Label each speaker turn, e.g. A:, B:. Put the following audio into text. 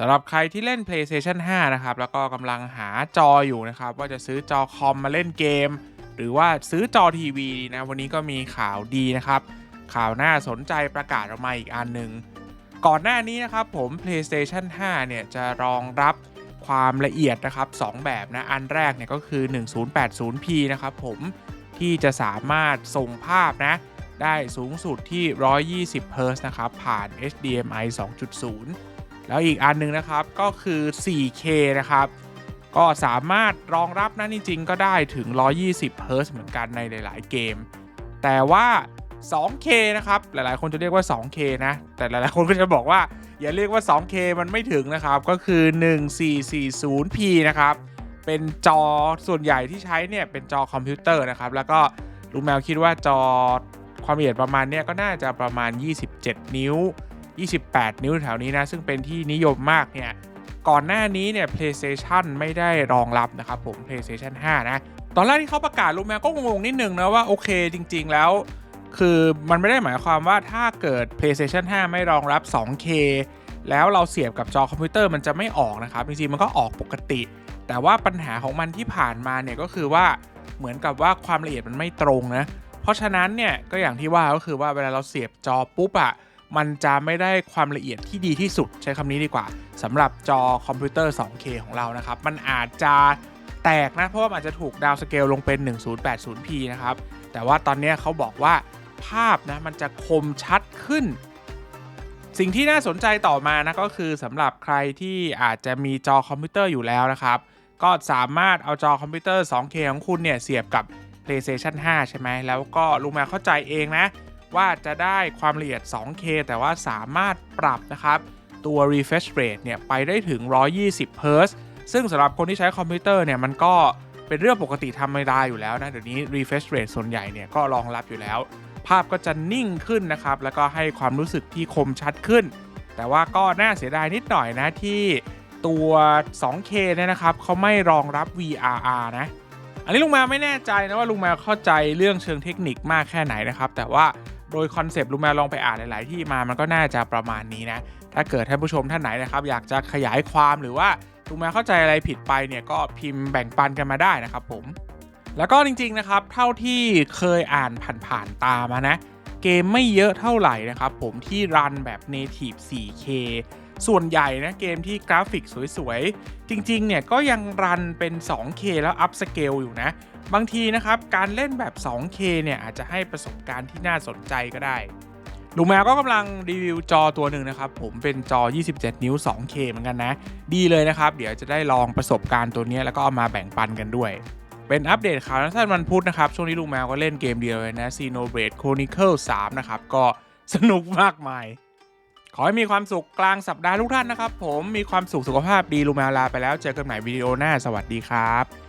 A: สำหรับใครที่เล่น PlayStation 5 นะครับ แล้วก็กำลังหาจออยู่นะครับ ว่าจะซื้อจอคอมมาเล่นเกม หรือว่าซื้อจอทีวีนะ วันนี้ก็มีข่าวดีนะครับ ข่าวน่าสนใจประกาศออกมาอีกอันหนึ่ง ก่อนหน้านี้นะครับผม PlayStation 5 เนี่ยจะรองรับความละเอียดนะครับ2แบบนะ อันแรกเนี่ยก็คือ 1080p นะครับผมที่จะสามารถส่งภาพนะ ได้สูงสุดที่ 120 Hz นะครับ ผ่าน HDMI 2.0 แล้วอีกอันหนึงนะครับก็คือ 4K นะครับ ก็สามารถรองรับนะจริงๆก็ได้ถึง 120 Hz เหมือนกันในหลายๆเกม แต่ว่า 2K นะครับ หลายๆ คนจะเรียกว่า 2K นะ แต่หลายๆ คนก็จะบอกว่า อย่าเรียกว่า 2K มันไม่ถึงนะครับ ก็คือ 1440p นะครับ เป็นจอส่วนใหญ่ที่ใช้เนี่ย เป็นจอคอมพิวเตอร์นะครับ แล้วก็ลุงแมวคิดว่าจอความละเอียดประมาณเนี้ยก็น่าจะประมาณ 27 นิ้ว 28 นิ้วแถวนี้นะ ซึ่งเป็นที่นิยมมากเนี่ย ก่อนหน้านี้เนี่ย PlayStation ไม่ได้รองรับนะครับผม PlayStation 5 นะ ตอนแรกที่เขาประกาศลงมวก็งงนิดนึงนะว่าโอเคจริง ๆ แล้ว คือมันไม่ได้หมายความว่าถ้าเกิด PlayStation 5 ไม่รองรับ 2K แล้วเราเสียบกับจอคอมพิวเตอร์มันจะไม่ออกนะครับ จริงๆ มันก็ออกปกติ แต่ว่าปัญหาของมันที่ผ่านมาเนี่ยก็คือว่าเหมือนกับว่าความละเอียดมันไม่ตรงนะ เพราะฉะนั้นเนี่ยก็อย่างที่ว่าก็คือว่าเวลาเราเสียบจอปุ๊บอะ มันจะไม่ได้ความละเอียดที่ดีที่สุดใช้คำนี้ดีกว่าสำหรับจอคอมพิวเตอร์ 2K ของเรานะครับ มันอาจจะแตกนะ เพราะว่าอาจจะถูกดาวสเกลลงเป็น 1080p นะครับ แต่ว่าตอนนี้เขาบอกว่าภาพนะมันจะคมชัดขึ้น สิ่งที่น่าสนใจต่อมานะก็คือสำหรับใครที่อาจจะมีจอคอมพิวเตอร์อยู่แล้วนะครับ ก็สามารถเอาจอคอมพิวเตอร์ 2K ของคุณเนี่ยเสียบกับ PlayStation 5 ใช่ไหมแล้วก็ลุงแมวเข้าใจเองนะ ว่าจะได้ความละเอียด 2K แต่ว่าสามารถปรับนะครับตัว refresh rate เนี่ยไปได้ถึง 120 Hz ซึ่งสำหรับคนที่ใช้คอมพิวเตอร์เนี่ยมันก็เป็นเรื่องปกติธรรมดาอยู่แล้วนะ เดี๋ยวนี้ refresh rate ส่วนใหญ่เนี่ยก็รองรับอยู่แล้ว ภาพก็จะนิ่งขึ้นนะครับ แล้วก็ให้ความรู้สึกที่คมชัดขึ้น แต่ว่าก็น่าเสียดายนิดหน่อยนะที่ตัว 2K เนี่ยนะครับเขาไม่รองรับ VRR นะ อันนี้ลุงมวไม่แน่ใจนะว่าลุงมวเข้าใจเรื่องเชิงเทคนิคมากแค่ไหนนะครับ แต่ว่า โดยคอนเซปต์ลุงแมวลองไปอ่านหลาย ๆ ที่มามันก็น่าจะประมาณนี้นะ ถ้าเกิดท่านผู้ชมท่านไหนนะครับ อยากจะขยายความหรือว่าลุงแมวเข้าใจอะไรผิดไปเนี่ยก็พิมพ์แบ่งปันกันมาได้นะครับผมแล้วก็จริง ๆ นะครับ เท่าที่เคยอ่านผ่าน ๆ ตามานะ เกมไม่เยอะเท่าไหร่นะครับผมที่รันแบบ native 4K ส่วนใหญ่นะเกมที่กราฟิกสวยๆ จริงๆ เนี่ยก็ยังรันเป็น 2K แล้วอัพสเกลอยู่นะ บางทีนะครับการเล่นแบบ 2K เนี่ยอาจจะให้ประสบการณ์ที่น่าสนใจก็ได้ลุงแมวก็กำลังรีวิวจอตัวหนึ่งนะครับ ผมเป็นจอ 27 นิ้ว 2K เหมือนกันนะ ดีเลยนะครับ เดี๋ยวจะได้ลองประสบการณ์ตัวนี้แล้วก็เอามาแบ่งปันกันด้วย เป็นอัปเดตข่าวสั้นวันพุธนะครับ ช่วงนี้ลุงแมวก็เล่นเกมเดียวเลยนะซีโนเบ a d e Chronicle 3 นะครับ ก็สนุกมากมาย ขอให้มีความสุขกลางสัปดาห์ทุกท่านนะครับ ผมมีความสุขสุขภาพดีลุงแมวลาไปแล้วเจอกันใหม่วิดีโอหน้าสวัสดีครับ